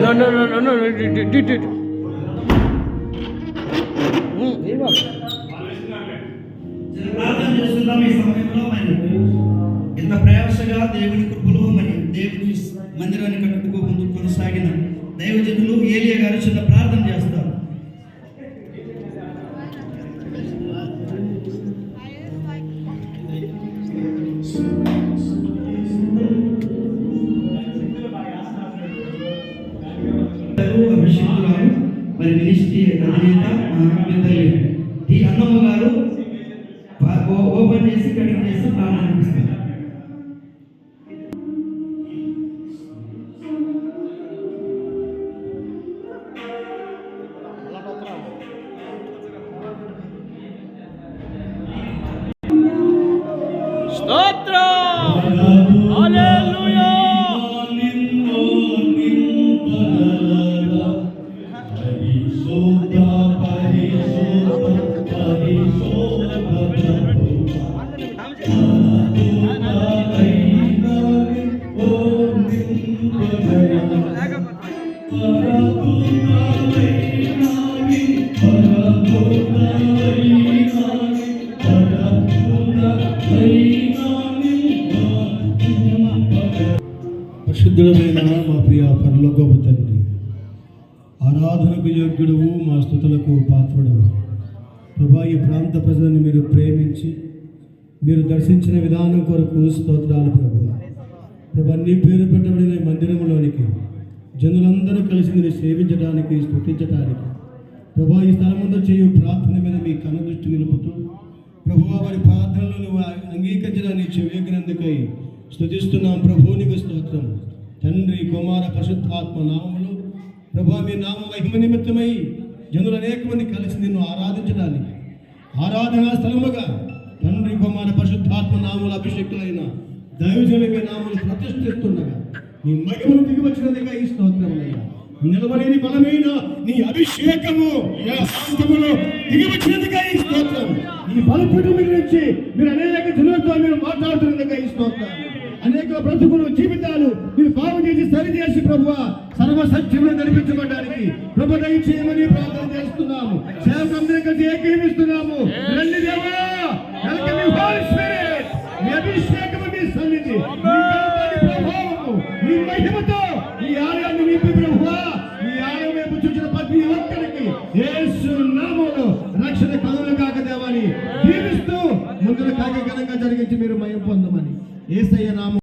No, no, no, no, no, no, do, do, ఇంత ప్రయాసగా దేవుని కృపలో మరి దేవుని మందిరాన్ని కట్టుకు ముందు కొనసాగిన దైవజనులు మరి మినిస్ట్రీ అధినేత మా టి అన్నమ్మ గారు ఓపెన్ చేసి కటింగ్ పరిశుద్ధుడమైన మా ప్రియ పరలోకపు తండ్రి ఆరాధనకు యోగ్యుడవు మా స్థుతులకు పాత్రుడవు. ప్రభా ఈ ప్రాంత ప్రజలను మీరు ప్రేమించి మీరు దర్శించిన విధానం కొరకు స్తోత్రాలు ప్రభు. ప్రభా నీ పేరు పెట్టబడిన మందిరంలోనికి జనులందరూ కలిసి మీరు సేవించడానికి స్థుతించడానికి ప్రభా ఈ స్థలముందు చేయు ప్రార్థన మీద మీ కనుదృష్టి నిలుపుతూ ప్రభు వారి ప్రార్థనలను అంగీకరించడానికి చెవిగినందుకై స్థుతిస్తున్నాం. ప్రభువునికి స్తోత్రం. తండ్రి కుమార పరిశుద్ధాత్మ నామం ప్రభు మీ నామ మహిమ నిమిత్తమై జనులు అనేక మంది కలిసి నిన్ను ఆరాధించడానికి ఆరాధనా స్థలముగా తండ్రి కుమార పరిశుద్ధాత్మ నామముల అభిషేకులైన దైవజనుల మీ నామములు ప్రతిష్ఠిస్తుండగా నీ మహిమను దిగి వచ్చినందుగా ఈ స్తోత్రములయ్యా నిలబడేది బలమైన నీ అభిషేకము యా దిగి వచ్చినందుగా ఈ స్తోత్రం ఈ బలపీఠం గురించి మీరు అనేక జనులతో మీరు మాట్లాడుతున్నందుగా ఈ స్తోత్రం. అనేక బ్రతుకులు జీవితాలు మీరు బాగు చేసి సరిచేసి ప్రభు సత్యంలో నడిపించబడడానికి ప్రభు దయచేయమని ప్రార్థన చేస్తున్నాము. సేవకందరం కలిసి ఏకీవిస్తున్నాము రండి దేవా వెల్కమ్ యు హోలీ స్పిరిట్ మీ అభిషేకము మీ సన్నిధి ప్రభావము మీ మహిమతో ఈ ఆలయాన్ని నింపి ప్రభువా ఈ ఆలయం వైపు చూసిన ప్రతి ఒక్కరికి యేసు నామములో రక్షణ కలుగును కాక దేవాని దీవిస్తూ ముందుకు కాక జరిగించి మీరు మయం పొందమని. ఏసయ్య నామం